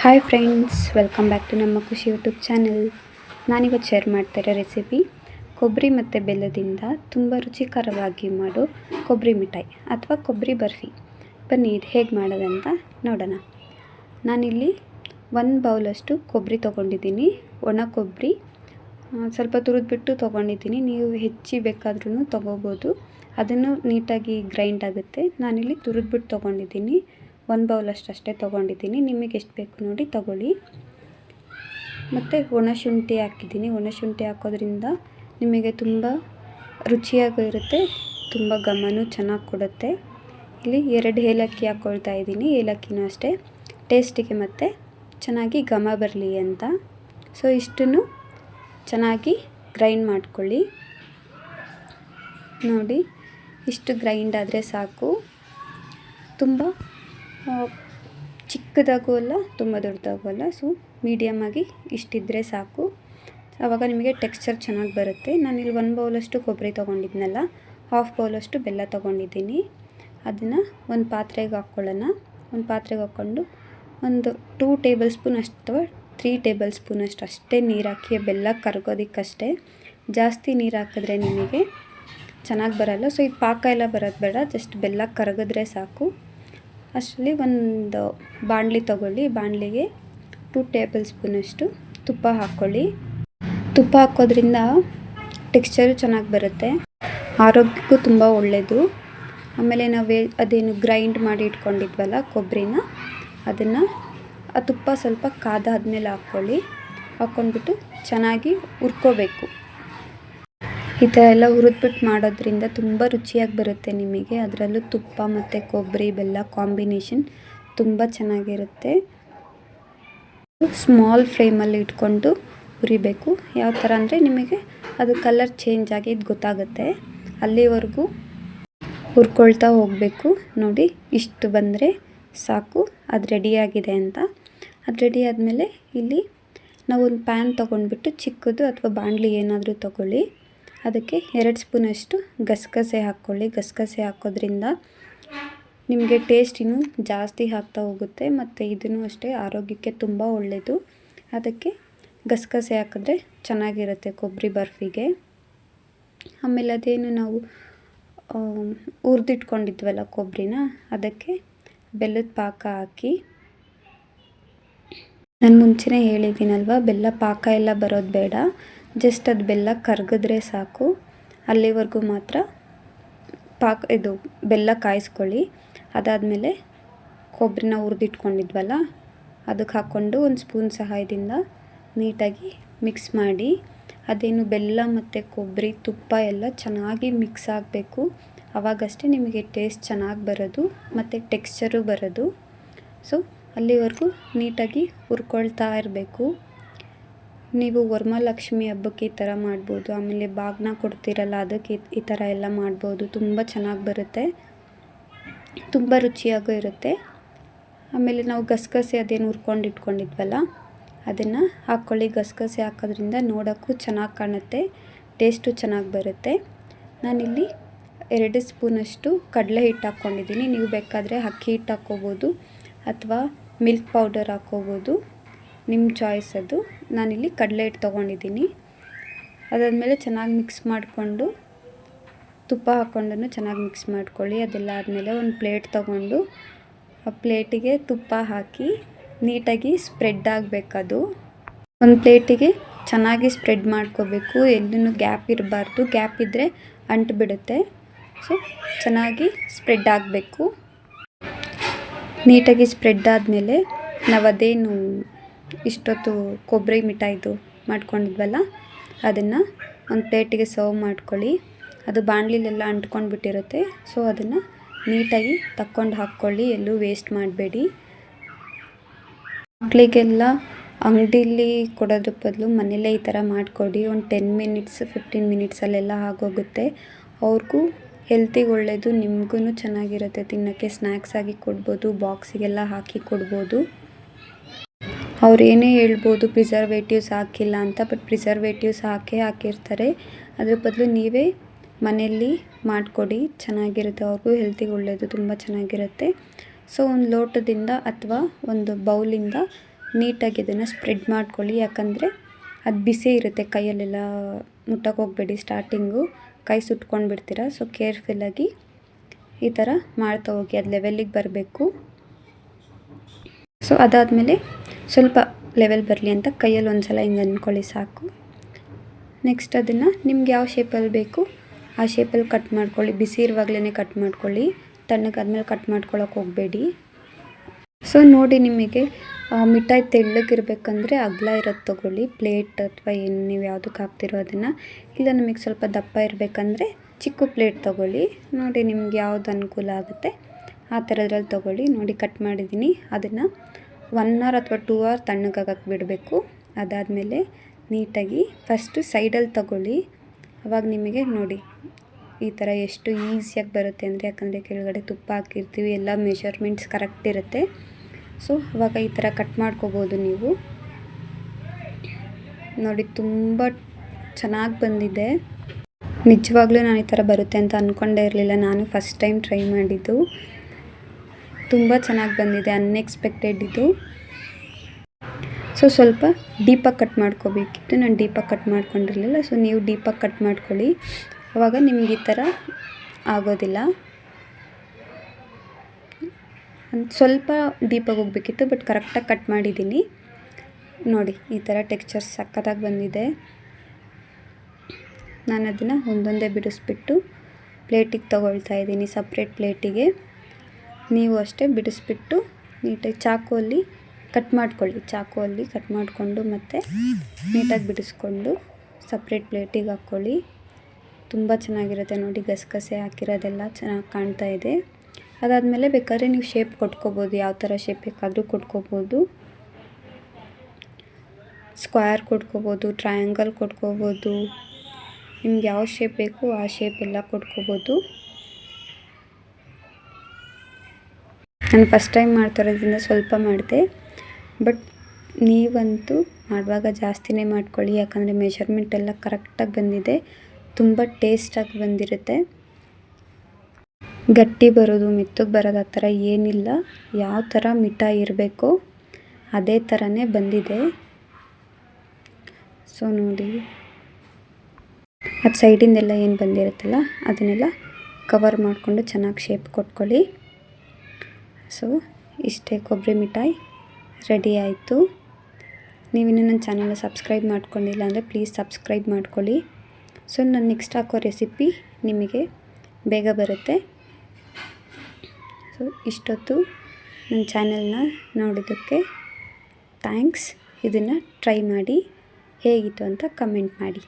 Hi friends welcome back to ನಮ್ಮ Khushi YouTube channel ನಾನಿವತ್ತು share ಮಾಡ್ತಾ ಇರೋ ರೆಸಿಪಿ ಕೊಬ್ಬರಿ ಮತ್ತು ಬೆಲ್ಲದಿಂದ ತುಂಬ ರುಚಿಕರವಾಗಿ ಮಾಡೋ ಕೊಬ್ಬರಿ ಮಿಠಾಯಿ ಅಥವಾ ಕೊಬ್ಬರಿ ಬರ್ಫಿ. ಬನ್ನಿ, ಇದು ಹೇಗೆ ಮಾಡೋದಂತ ನೋಡೋಣ. ನಾನಿಲ್ಲಿ ಒಂದು ಬೌಲಷ್ಟು ಕೊಬ್ಬರಿ ತೊಗೊಂಡಿದ್ದೀನಿ, ಒಣ ಕೊಬ್ಬರಿ ಸ್ವಲ್ಪ ತುರಿದ್ಬಿಟ್ಟು ತೊಗೊಂಡಿದ್ದೀನಿ. ನೀವು ಹೆಚ್ಚಿ ಬೇಕಾದ್ರೂ ತೊಗೋಬೋದು. ಅದನ್ನು ನೀಟಾಗಿ ಗ್ರೈಂಡ್ ಆಗುತ್ತೆ. ನಾನಿಲ್ಲಿ ತುರಿದ್ಬಿಟ್ಟು ತೊಗೊಂಡಿದ್ದೀನಿ. ಒಂದು ಬೌಲಷ್ಟು ಅಷ್ಟೇ ತೊಗೊಂಡಿದ್ದೀನಿ. ನಿಮಗೆ ಎಷ್ಟು ಬೇಕು ನೋಡಿ ತೊಗೊಳ್ಳಿ. ಮತ್ತು ಒಣಶುಂಠಿ ಹಾಕಿದ್ದೀನಿ. ಒಣಶುಂಠಿ ಹಾಕೋದ್ರಿಂದ ನಿಮಗೆ ತುಂಬ ರುಚಿಯಾಗಿರುತ್ತೆ ತುಂಬ ಘಮನೂ ಚೆನ್ನಾಗಿ ಕೊಡುತ್ತೆ. ಇಲ್ಲಿ ಎರಡು ಏಲಕ್ಕಿ ಹಾಕ್ಕೊಳ್ತಾ ಇದ್ದೀನಿ. ಏಲಕ್ಕಿನೂ ಅಷ್ಟೇ. ಟೇಸ್ಟಿಗೆ ಮತ್ತು ಚೆನ್ನಾಗಿ ಘಮ ಬರಲಿ ಅಂತ. ಸೊ, ಇಷ್ಟನ್ನು ಚೆನ್ನಾಗಿ ಗ್ರೈಂಡ್ ಮಾಡ್ಕೊಳ್ಳಿ. ನೋಡಿ, ಇಷ್ಟು ಗ್ರೈಂಡ್ ಆದರೆ ಸಾಕು. ತುಂಬ ಚಿಕ್ಕದಾಗೂ ಅಲ್ಲ, ತುಂಬ ದೊಡ್ಡದಾಗೂ ಅಲ್ಲ ಸೊ ಮೀಡಿಯಮ್ಮಾಗಿ ಇಷ್ಟಿದ್ದರೆ ಸಾಕು. ಆವಾಗ ನಿಮಗೆ ಟೆಕ್ಸ್ಚರ್ ಚೆನ್ನಾಗಿ ಬರುತ್ತೆ. ನಾನಿಲ್ಲಿ ಒಂದು ಬೌಲಷ್ಟು ಕೊಬ್ಬರಿ ತೊಗೊಂಡಿದ್ನಲ್ಲ ಹಾಫ್ ಬೌಲಷ್ಟು ಬೆಲ್ಲ ತೊಗೊಂಡಿದ್ದೀನಿ. ಅದನ್ನು ಒಂದು ಪಾತ್ರೆಗೆ ಹಾಕ್ಕೊಳ್ಳೋಣ ಒಂದು ಪಾತ್ರೆಗೆ ಹಾಕ್ಕೊಂಡು ಒಂದು ಟೂ ಟೇಬಲ್ ಸ್ಪೂನ್ ಅಷ್ಟು ಅಥವಾ ತ್ರೀ ಟೇಬಲ್ ಸ್ಪೂನ್ ಅಷ್ಟು ಅಷ್ಟೇ ನೀರು ಹಾಕಿ ಬೆಲ್ಲ ಕರ್ಗೋದಕ್ಕಷ್ಟೇ. ಜಾಸ್ತಿ ನೀರು ಹಾಕಿದ್ರೆ ನಿಮಗೆ ಚೆನ್ನಾಗಿ ಬರಲ್ಲ. ಸೊ ಇದು ಪಾಕ ಎಲ್ಲ ಬರೋದು ಬೇಡ ಜಸ್ಟ್ ಬೆಲ್ಲ ಕರಗಿದ್ರೆ ಸಾಕು. ಅಷ್ಟರಲ್ಲಿ ಒಂದು ಬಾಣಲಿ ತಗೊಳ್ಳಿ. ಬಾಣಲಿಗೆ ಟೂ ಟೇಬಲ್ ಸ್ಪೂನಷ್ಟು ತುಪ್ಪ ಹಾಕ್ಕೊಳ್ಳಿ ತುಪ್ಪ ಹಾಕೋದ್ರಿಂದ ಟೆಕ್ಸ್ಚರು ಚೆನ್ನಾಗಿ ಬರುತ್ತೆ. ಆರೋಗ್ಯಕ್ಕೂ ತುಂಬ ಒಳ್ಳೆಯದು ಆಮೇಲೆ ನಾವು ಅದೇನು ಗ್ರೈಂಡ್ ಮಾಡಿ ಇಟ್ಕೊಂಡಿದ್ವಲ್ಲ ಕೊಬ್ಬರಿನ ಅದನ್ನು ಆ ತುಪ್ಪ ಸ್ವಲ್ಪ ಕಾದಾದ್ಮೇಲೆ ಹಾಕ್ಕೊಳ್ಳಿ ಹಾಕ್ಕೊಂಡ್ಬಿಟ್ಟು ಚೆನ್ನಾಗಿ ಹುರ್ಕೋಬೇಕು. ಈ ಥರ ಎಲ್ಲ ಹುರಿದ್ಬಿಟ್ಟು ಮಾಡೋದ್ರಿಂದ ತುಂಬ ರುಚಿಯಾಗಿ ಬರುತ್ತೆ ನಿಮಗೆ. ಅದರಲ್ಲೂ ತುಪ್ಪ ಮತ್ತು ಕೊಬ್ಬರಿ ಬೆಲ್ಲ ಕಾಂಬಿನೇಷನ್ ತುಂಬ ಚೆನ್ನಾಗಿರುತ್ತೆ. ಸ್ಮಾಲ್ ಫ್ಲೇಮಲ್ಲಿ ಇಟ್ಕೊಂಡು ಹುರಿಬೇಕು. ಯಾವ ಥರ ಅಂದರೆ ನಿಮಗೆ ಅದು ಕಲರ್ ಚೇಂಜ್ ಆಗಿದ್ದು ಗೊತ್ತಾಗುತ್ತೆ. ಅಲ್ಲಿವರೆಗೂ ಹುರ್ಕೊಳ್ತಾ ಹೋಗಬೇಕು. ನೋಡಿ, ಇಷ್ಟು ಬಂದರೆ ಸಾಕು. ಅದು ರೆಡಿಯಾಗಿದೆ ಅಂತ. ಅದು ರೆಡಿ ಆದಮೇಲೆ ಇಲ್ಲಿ ನಾವು ಒಂದು ಪ್ಯಾನ್ ತೊಗೊಂಡ್ಬಿಟ್ಟು ಚಿಕ್ಕದು ಅಥವಾ ಬಾಣಲಿ ಏನಾದರೂ ತೊಗೊಳ್ಳಿ. ಅದಕ್ಕೆ ಎರಡು ಸ್ಪೂನಷ್ಟು ಗಸಗಸೆ ಹಾಕ್ಕೊಳ್ಳಿ. ಗಸಗಸೆ ಹಾಕೋದ್ರಿಂದ ನಿಮಗೆ ಟೇಸ್ಟ್ ಇನ್ನೂ ಜಾಸ್ತಿ ಆಗ್ತಾ ಹೋಗುತ್ತೆ ಮತ್ತು ಇದನ್ನು ಅಷ್ಟೇ ಆರೋಗ್ಯಕ್ಕೆ ತುಂಬ ಒಳ್ಳೆಯದು ಅದಕ್ಕೆ ಗಸಗಸೆ ಹಾಕಿದ್ರೆ ಚೆನ್ನಾಗಿರುತ್ತೆ ಕೊಬ್ಬರಿ ಬರ್ಫಿಗೆ. ಆಮೇಲೆ ಅದೇನು ನಾವು ಹುರಿದಿಟ್ಕೊಂಡಿದ್ವಲ್ಲ ಕೊಬ್ಬರಿನ, ಅದಕ್ಕೆ ಬೆಲ್ಲದ ಪಾಕ ಹಾಕಿ. ನಾನು ಮುಂಚೆನೇ ಹೇಳಿದ್ದೀನಲ್ವ, ಬೆಲ್ಲ ಪಾಕ ಎಲ್ಲ ಬರೋದು ಬೇಡ. ಜಸ್ಟ್ ಅದು ಬೆಲ್ಲ ಕರಗಿದ್ರೆ ಸಾಕು. ಅಲ್ಲಿವರೆಗೂ ಮಾತ್ರ ಪಾಕ ಇದು ಬೆಲ್ಲ ಕಾಯಿಸ್ಕೊಳ್ಳಿ. ಅದಾದಮೇಲೆ ಕೊಬ್ಬರಿನ ಹುರಿದಿಟ್ಕೊಂಡಿದ್ವಲ್ಲ ಅದಕ್ಕೆ ಹಾಕ್ಕೊಂಡು ಒಂದು ಸ್ಪೂನ್ ಸಹಾಯದಿಂದ ನೀಟಾಗಿ ಮಿಕ್ಸ್ ಮಾಡಿ. ಅದೇನು ಬೆಲ್ಲ ಮತ್ತು ಕೊಬ್ಬರಿ ತುಪ್ಪ ಎಲ್ಲ ಚೆನ್ನಾಗಿ ಮಿಕ್ಸ್ ಆಗಬೇಕು. ಆವಾಗಷ್ಟೇ ನಿಮಗೆ ಟೇಸ್ಟ್ ಚೆನ್ನಾಗಿ ಬರೋದು ಮತ್ತು ಟೆಕ್ಸ್ಚರು ಬರೋದು. ಸೊ ಅಲ್ಲಿವರೆಗೂ ನೀಟಾಗಿ ಹುರ್ಕೊಳ್ತಾ ಇರಬೇಕು. ನೀವು ವರಮಹಾಲಕ್ಷ್ಮಿ ಹಬ್ಬಕ್ಕೆ ಈ ಥರ ಮಾಡ್ಬೋದು, ಆಮೇಲೆ ಬಾಗ್ನ ಕೊಡ್ತೀರಲ್ಲ ಅದಕ್ಕೆ ಈ- ಈ ಥರ ಎಲ್ಲ ಮಾಡ್ಬೋದು, ತುಂಬ ಚೆನ್ನಾಗಿ ಬರುತ್ತೆ. ತುಂಬ ರುಚಿಯಾಗೂ ಇರುತ್ತೆ. ಆಮೇಲೆ ನಾವು ಗಸಗಸೆ ಅದೇನು ಹುರ್ಕೊಂಡು ಇಟ್ಕೊಂಡಿದ್ವಲ್ಲ, ಅದನ್ನು ಹಾಕ್ಕೊಳ್ಳಿ. ಗಸಗಸೆ ಹಾಕೋದ್ರಿಂದ ನೋಡೋಕ್ಕೂ ಚೆನ್ನಾಗಿ ಕಾಣುತ್ತೆ, ಟೇಸ್ಟು ಚೆನ್ನಾಗಿ ಬರುತ್ತೆ. ನಾನಿಲ್ಲಿ ಎರಡು ಸ್ಪೂನಷ್ಟು ಕಡಲೆ ಹಿಟ್ಟು ಹಾಕ್ಕೊಂಡಿದ್ದೀನಿ. ನೀವು ಬೇಕಾದರೆ ಅಕ್ಕಿ ಹಿಟ್ಟು ಹಾಕ್ಕೋಬೋದು ಅಥವಾ ಮಿಲ್ಕ್ ಪೌಡರ್ ಹಾಕ್ಕೋಬೋದು, ನಿಮ್ಮ ಚಾಯ್ಸ್ ಅದು. ನಾನಿಲ್ಲಿ ಕಡಲೆ ಹಿಟ್ಟು ತೊಗೊಂಡಿದ್ದೀನಿ. ಅದಾದಮೇಲೆ ಚೆನ್ನಾಗಿ ಮಿಕ್ಸ್ ಮಾಡಿಕೊಂಡು ತುಪ್ಪ ಹಾಕ್ಕೊಂಡು ಚೆನ್ನಾಗಿ ಮಿಕ್ಸ್ ಮಾಡ್ಕೊಳ್ಳಿ. ಅದೆಲ್ಲ ಆದಮೇಲೆ ಒಂದು ಪ್ಲೇಟ್ ತೊಗೊಂಡು ಆ ಪ್ಲೇಟಿಗೆ ತುಪ್ಪ ಹಾಕಿ ನೀಟಾಗಿ ಸ್ಪ್ರೆಡ್ ಆಗಬೇಕದು. ಒಂದು ಪ್ಲೇಟಿಗೆ ಚೆನ್ನಾಗಿ ಸ್ಪ್ರೆಡ್ ಮಾಡ್ಕೋಬೇಕು. ಎಲ್ಲೂ ಗ್ಯಾಪ್ ಇರಬಾರ್ದು. ಗ್ಯಾಪ್ ಇದ್ದರೆ ಅಂಟು ಬಿಡುತ್ತೆ. ಸೊ ಚೆನ್ನಾಗಿ ಸ್ಪ್ರೆಡ್ ಆಗಬೇಕು. ನೀಟಾಗಿ ಸ್ಪ್ರೆಡ್ ಆದಮೇಲೆ ನಾವು ಅದೇನು ಇಷ್ಟೊತ್ತು ಕೊಬ್ಬರಿ ಮಿಠಾಯಿದು ಮಾಡ್ಕೊಂಡಿದ್ವಲ್ಲ, ಅದನ್ನು ಒಂದು ಪ್ಲೇಟಿಗೆ ಸರ್ವ್ ಮಾಡ್ಕೊಳ್ಳಿ. ಅದು ಬಾಣಲಿಲೆಲ್ಲ ಅಂಟ್ಕೊಂಡು ಬಿಟ್ಟಿರುತ್ತೆ ಸೊ ಅದನ್ನು ನೀಟಾಗಿ ತಕ್ಕೊಂಡು ಹಾಕ್ಕೊಳ್ಳಿ, ಎಲ್ಲೂ ವೇಸ್ಟ್ ಮಾಡಬೇಡಿ. ಮಕ್ಕಳಿಗೆಲ್ಲ ಅಂಗಡಿಲಿ ಕೊಡೋದ್ರ ಬದಲು ಮನೇಲೇ ಈ ಥರ ಮಾಡಿಕೊಡಿ, ಒಂದು ಟೆನ್ ಮಿನಿಟ್ಸ್, ಫಿಫ್ಟೀನ್ ಮಿನಿಟ್ಸಲ್ಲೆಲ್ಲ ಆಗೋಗುತ್ತೆ. ಅವ್ರಿಗೂ ಹೆಲ್ತಿಗೆ ಒಳ್ಳೆಯದು ನಿಮಗೂ ಚೆನ್ನಾಗಿರುತ್ತೆ. ತಿನ್ನೋಕ್ಕೆ ಸ್ನ್ಯಾಕ್ಸ್ ಆಗಿ ಕೊಡ್ಬೋದು, ಬಾಕ್ಸಿಗೆಲ್ಲ ಹಾಕಿ ಕೊಡ್ಬೋದು. ಅವ್ರು ಏನೇ ಹೇಳ್ಬೋದು ಪ್ರಿಸರ್ವೇಟಿವ್ಸ್ ಹಾಕಿಲ್ಲ ಅಂತ ಬಟ್ ಪ್ರಿಸರ್ವೇಟಿವ್ಸ್ ಹಾಕೇ ಹಾಕಿರ್ತಾರೆ. ಅದ್ರ ಬದಲು ನೀವೇ ಮನೆಯಲ್ಲಿ ಮಾಡಿಕೊಡಿ, ಚೆನ್ನಾಗಿರುತ್ತೆ. ಅವ್ರಿಗೂ ಹೆಲ್ತಿಗೆ ಒಳ್ಳೆಯದು ತುಂಬ ಚೆನ್ನಾಗಿರುತ್ತೆ. ಸೊ ಒಂದು ಲೋಟದಿಂದ ಅಥವಾ ಒಂದು ಬೌಲಿಂದ ನೀಟಾಗಿ ಇದನ್ನು ಸ್ಪ್ರೆಡ್ ಮಾಡ್ಕೊಳ್ಳಿ. ಯಾಕಂದರೆ ಅದು ಬಿಸಿ ಇರುತ್ತೆ, ಕೈಯಲ್ಲೆಲ್ಲ ಮುಟ್ಟಕ್ಕೆ ಹೋಗಬೇಡಿ ಸ್ಟಾರ್ಟಿಂಗು ಕೈ ಸುಟ್ಕೊಂಡು ಬಿಡ್ತೀರ ಸೊ ಕೇರ್ಫುಲ್ಲಾಗಿ ಈ ಥರ ಮಾಡ್ತಾ ಹೋಗಿ, ಅದು ಲೆವೆಲ್ಲಿಗೆ ಬರಬೇಕು. ಸೊ ಅದಾದಮೇಲೆ ಸ್ವಲ್ಪ ಲೆವೆಲ್ ಬರಲಿ ಅಂತ ಕೈಯಲ್ಲಿ ಒಂದು ಸಲ ಹಿಂಗೆ ಅಂದ್ಕೊಳ್ಳಿ ಸಾಕು. ನೆಕ್ಸ್ಟ್ ಅದನ್ನು ನಿಮ್ಗೆ ಯಾವ ಶೇಪಲ್ಲಿ ಬೇಕು ಆ ಶೇಪಲ್ಲಿ ಕಟ್ ಮಾಡ್ಕೊಳ್ಳಿ. ಬಿಸಿ ಇರುವಾಗಲೇ ಕಟ್ ಮಾಡ್ಕೊಳ್ಳಿ. ತಣ್ಣಗಾದ್ಮೇಲೆ ಕಟ್ ಮಾಡ್ಕೊಳಕ್ಕೆ ಹೋಗಬೇಡಿ. ಸೊ ನೋಡಿ ನಿಮಗೆ ಮಿಠಾಯಿ ತೆಳ್ಳಗಿರ್ಬೇಕಂದ್ರೆ ಅಗಲ ಇರೋದು ತೊಗೊಳ್ಳಿ. ಪ್ಲೇಟ್ ಅಥವಾ ಏನು ನೀವು ಯಾವುದಕ್ಕೆ ಹಾಕ್ತಿರೋ ಅದನ್ನು. ಇಲ್ಲ ನಮಗೆ ಸ್ವಲ್ಪ ದಪ್ಪ ಇರಬೇಕಂದ್ರೆ ಚಿಕ್ಕ ಪ್ಲೇಟ್ ತೊಗೊಳ್ಳಿ. ನೋಡಿ ನಿಮ್ಗೆ ಯಾವ್ದು ಅನುಕೂಲ ಆಗುತ್ತೆ. ಆ ಥರದ್ರಲ್ಲಿ ತೊಗೊಳ್ಳಿ. ನೋಡಿ ಕಟ್ ಮಾಡಿದ್ದೀನಿ. ಅದನ್ನು ಒನ್ ಅವರ್ ಅಥವಾ ಟೂ ಅವರ್ ತಣ್ಣಗಾಗಕ್ಕೆ ಬಿಡಬೇಕು. ಅದಾದಮೇಲೆ ನೀಟಾಗಿ ಫಸ್ಟು ಸೈಡಲ್ಲಿ ತಗೊಳ್ಳಿ. ಅವಾಗ ನಿಮಗೆ ನೋಡಿ ಈ ಥರ ಎಷ್ಟು ಈಸಿಯಾಗಿ ಬರುತ್ತೆ ಅಂದರೆ, ಯಾಕಂದರೆ ಕೆಳಗಡೆ ತುಪ್ಪ ಹಾಕಿರ್ತೀವಿ, ಎಲ್ಲ ಮೆಷರ್ಮೆಂಟ್ಸ್ ಕರೆಕ್ಟ್ ಇರುತ್ತೆ. ಸೊ ಅವಾಗ ಈ ಥರ ಕಟ್ ಮಾಡ್ಕೋಬೋದು ನೀವು. ನೋಡಿ, ತುಂಬ ಚೆನ್ನಾಗಿ ಬಂದಿದೆ. ನಿಜವಾಗ್ಲೂ ನಾನು ಈ ಥರ ಬರುತ್ತೆ ಅಂತ ಅಂದ್ಕೊಂಡೇ ಇರಲಿಲ್ಲ. ನಾನು ಫಸ್ಟ್ ಟೈಮ್ ಟ್ರೈ ಮಾಡಿದ್ದು. ತುಂಬ ಚೆನ್ನಾಗಿ ಬಂದಿದೆ ಅನ್ಎಕ್ಸ್ಪೆಕ್ಟೆಡ್ ಇದು. ಸೊ ಸ್ವಲ್ಪ ಡೀಪಾಗಿ ಕಟ್ ಮಾಡ್ಕೋಬೇಕಿತ್ತು. ನಾನು ಡೀಪಾಗಿ ಕಟ್ ಮಾಡ್ಕೊಂಡಿರಲಿಲ್ಲ ಸೊ ನೀವು ಡೀಪಾಗಿ ಕಟ್ ಮಾಡ್ಕೊಳ್ಳಿ. ಅವಾಗ ನಿಮ್ಗೆ ಈ ಥರ ಆಗೋದಿಲ್ಲ. ಸ್ವಲ್ಪ ಡೀಪಾಗಿ ಹೋಗ್ಬೇಕಿತ್ತು ಬಟ್ ಕರೆಕ್ಟಾಗಿ ಕಟ್ ಮಾಡಿದ್ದೀನಿ. ನೋಡಿ, ಈ ಥರ ಟೆಕ್ಸ್ಚರ್ ಸಕ್ಕತ್ತಾಗಿ ಬಂದಿದೆ. ನಾನು ಅದನ್ನು ಒಂದೊಂದೇ ಬಿಡಿಸ್ಬಿಟ್ಟು ಪ್ಲೇಟಿಗೆ ತೊಗೊಳ್ತಾ ಇದ್ದೀನಿ ಸಪ್ರೇಟ್ ಪ್ಲೇಟಿಗೆ ನೀವು ಅಷ್ಟೇ ಬಿಡಿಸ್ಬಿಟ್ಟು ನೀಟಾಗಿ ಚಾಕುವಲ್ಲಿ ಕಟ್ ಮಾಡ್ಕೊಳ್ಳಿ. ಚಾಕುವಲ್ಲಿ ಕಟ್ ಮಾಡಿಕೊಂಡು ಮತ್ತು ನೀಟಾಗಿ ಬಿಡಿಸ್ಕೊಂಡು ಸಪ್ರೇಟ್ ಪ್ಲೇಟಿಗೆ ಹಾಕ್ಕೊಳ್ಳಿ. ತುಂಬ ಚೆನ್ನಾಗಿರುತ್ತೆ ನೋಡಿ ಗಸಗಸೆ ಹಾಕಿರೋದೆಲ್ಲ ಚೆನ್ನಾಗಿ ಕಾಣ್ತಾ ಇದೆ. ಅದಾದಮೇಲೆ ಬೇಕಾದ್ರೆ ನೀವು ಶೇಪ್ ಕೊಟ್ಕೋಬೋದು. ಯಾವ ಥರ ಶೇಪ್ ಬೇಕಾದರೂ ಕೊಟ್ಕೋಬೋದು. Square ಕೊಟ್ಕೋಬೋದು, triangle ಕೊಟ್ಕೋಬೋದು. ನಿಮ್ಗೆ ಯಾವ ಶೇಪ್ ಬೇಕು ಆ ಶೇಪ್ ಎಲ್ಲ ಕೊಟ್ಕೋಬೋದು. ನಾನು ಫಸ್ಟ್ ಟೈಮ್ ಮಾಡ್ತಿರೋದ್ರಿಂದ ಸ್ವಲ್ಪ ಮಾಡಿದೆ. ಬಟ್ ನೀವಂತೂ ಮಾಡುವಾಗ ಜಾಸ್ತಿನೇ ಮಾಡ್ಕೊಳ್ಳಿ. ಯಾಕಂದರೆ ಮೆಷರ್ಮೆಂಟ್ ಎಲ್ಲ ಕರೆಕ್ಟಾಗಿ ಬಂದಿದೆ. ತುಂಬ ಟೇಸ್ಟಾಗಿ ಬಂದಿರುತ್ತೆ. ಗಟ್ಟಿ ಬರೋದು, ಮೆತ್ತಗೆ ಬರೋದು ಆ ಥರ ಏನಿಲ್ಲ. ಯಾವ ಥರ ಮಿಠಾಯಿ ಇರಬೇಕು ಅದೇ ಥರನೇ ಬಂದಿದೆ. ಸೊ ನೋಡಿ. ಅದು ಸೈಡಿಂದೆಲ್ಲ ಏನು ಬಂದಿರುತ್ತಲ್ಲ, ಅದನ್ನೆಲ್ಲ ಕವರ್ ಮಾಡಿಕೊಂಡು ಚೆನ್ನಾಗಿ ಶೇಪ್ ಕೊಟ್ಕೊಳ್ಳಿ. ಸೊ, ಇಷ್ಟೇ ಕೊಬ್ಬರಿ ಮಿಠಾಯಿ ರೆಡಿ ಆಯಿತು. ನೀವಿನ್ನೂ ನನ್ನ ಚಾನಲ್ನ ಸಬ್ಸ್ಕ್ರೈಬ್ ಮಾಡ್ಕೊಂಡಿಲ್ಲ ಅಂದರೆ ಪ್ಲೀಸ್ ಸಬ್ಸ್ಕ್ರೈಬ್ ಮಾಡ್ಕೊಳ್ಳಿ. ಸೊ, ನಾನು ನೆಕ್ಸ್ಟ್ ಹಾಕೋ ರೆಸಿಪಿ ನಿಮಗೆ ಬೇಗ ಬರುತ್ತೆ. ಸೊ, ಇಷ್ಟೊತ್ತು ನನ್ನ ಚಾನಲ್ನ ನೋಡೋದಕ್ಕೆ ಥ್ಯಾಂಕ್ಸ್. ಇದನ್ನು ಟ್ರೈ ಮಾಡಿ, ಹೇಗಿತ್ತು ಅಂತ ಕಮೆಂಟ್ ಮಾಡಿ.